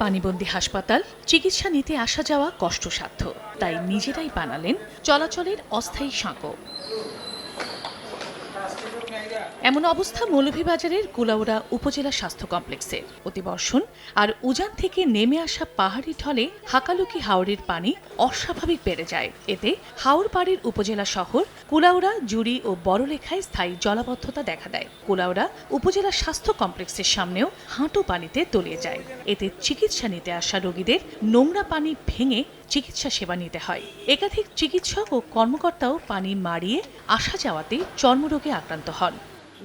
পানিবন্দী হাসপাতাল চিকিৎসা নিতে আসা যাওয়া কষ্টসাধ্য তাই নিজেরাই বানালেন চলাচলের অস্থায়ী সাঁকো। এমন অবস্থা মৌলভীবাজারের কুলাউড়া উপজেলা স্বাস্থ্য কমপ্লেক্সে। অতিবর্ষণ আর উজান থেকে নেমে আসা পাহাড়ি ঢলে হাকালুকি হাওড়ের পানি অস্বাভাবিক বেড়ে যায়। এতে হাওড় পাড়ের উপজেলা শহর কুলাউড়া, জুড়ি ও বড়লেখায় স্থায়ী জলাবদ্ধতা দেখা দেয়। কুলাউড়া উপজেলা স্বাস্থ্য কমপ্লেক্সের সামনেও হাঁটু পানিতে তলিয়ে যায়। এতে চিকিৎসা নিতে আসা রোগীদের নোংরা পানি ভেঙে চিকিৎসা সেবা নিতে হয়। একাধিক চিকিৎসক ও কর্মকর্তাও পানি মারিয়ে আসা যাওয়াতে চর্মরোগে আক্রান্ত হন।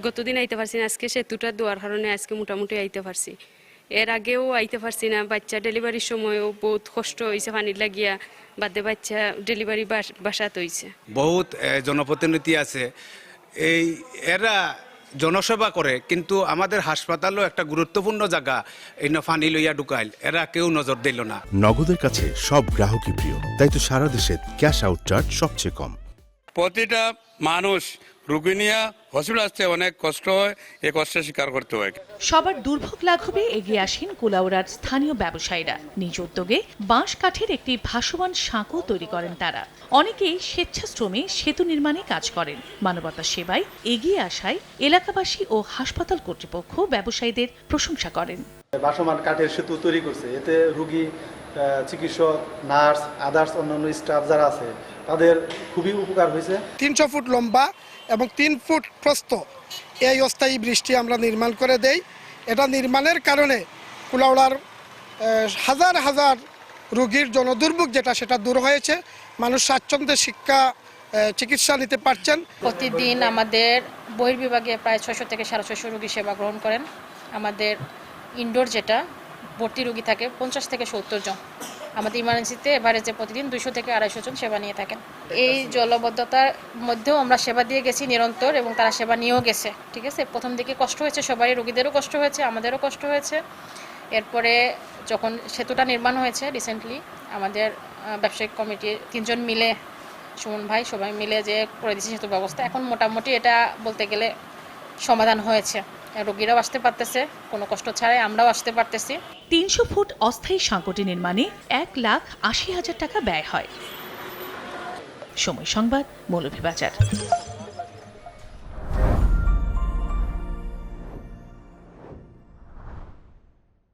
গতদিন আইতে পারছি না আজকে সেতুটা দেওয়ার কারণে আজকে মোটামুটি আইতে পারছি। এর আগেও আইতে পারছি না বাচ্চা ডেলিভারির সময়ও বহুত কষ্ট হয়েছে পানির লাগিয়া বাদে বাচ্চা ডেলিভারি বাসাত হয়েছে বহুত জনপ্রতিনিধি আছে। এই এরা জনসেবা করে কিন্তু আমাদের হাসপাতালও একটা গুরুত্বপূর্ণ জায়গা এই না ফানি লইয়া ঢুকাইল। এরা কেউ নজর দিল না। নগদের কাছে সব গ্রাহকই প্রিয় তাই তো সারা দেশে ক্যাশ আউট চার্জ সবচেয়ে কম। প্রতিটা মানুষ রুগী নিয়ে হসপিটাল আসতে অনেক কষ্ট হয় এই কষ্টের স্বীকার করতে হয়। সবার দুর্ভোগ লাঘবে এগিয়ে আসেন কুলাউড়ার স্থানীয় ব্যবসায়ীরা। নিজ উদ্যোগে বাঁশ কাঠের একটি ভাসমান সাঁকো তৈরি করেন তারা। অনেকেই স্বেচ্ছাশ্রমে সেতু নির্মাণে কাজ করেন। মানবতা সেবায় এগিয়ে আসায় এলাকাবাসী ও হাসপাতাল কর্তৃপক্ষ ব্যবসায়ীদের প্রশংসা করেন। বাসমান কাঠের সেতু তৈরি করছে এতে রুগী চিকিৎসক নার্স আদার্স অন্যান্য স্টাফ যারা আছে তাদের খুবই উপকার হয়েছে। তিনশো ফুট লম্বা এবং তিন ফুট প্রস্থ। এই অস্থায়ী বৃষ্টি আমরা নির্মাণ করে দেই। এটা নির্মাণের কারণে কুলাউড়ার হাজার হাজার রোগীর জনদুর্ভোগ যেটা সেটা দূর হয়েছে। মানুষ স্বাচ্ছন্দ্যে শিক্ষা চিকিৎসা নিতে পারছেন। প্রতিদিন আমাদের বহির্বিভাগে প্রায় ছশো থেকে সাড়ে ছশো রোগী সেবা গ্রহণ করেন। আমাদের ইনডোর যেটা ভর্তি রোগী থাকে, পঞ্চাশ থেকে সত্তর জন। আমাদের ইমার্জেন্সিতে এভারেজে প্রতিদিন দুইশো থেকে আড়াইশো জন সেবা নিয়ে থাকেন। এই জলবদ্ধতার মধ্যেও আমরা সেবা দিয়ে গেছি নিরন্তর এবং তারা সেবা নিয়েও গেছে, ঠিক আছে? প্রথম দিকে কষ্ট হয়েছে, সবারই, রোগীদেরও কষ্ট হয়েছে, আমাদেরও কষ্ট হয়েছে। এরপরে যখন সেতুটা নির্মাণ হয়েছে রিসেন্টলি আমাদের ব্যবসায়িক কমিটির তিনজন মিলে, সুমন ভাই সবাই মিলে যে করে দিয়েছে সেতু ব্যবস্থা, এখন মোটামুটি এটা বলতে গেলে সমাধান হয়েছে। রোগীরাও আসতে পারতেছে, কোনো কষ্ট ছাড়াই আমরাও আসতে পারতেছি। তিনশো ফুট অস্থায়ী সাঁকোটি নির্মাণে এক লাখ আশি হাজার টাকা ব্যয় হয়। সময় সংবাদ, মৌলভীবাজার।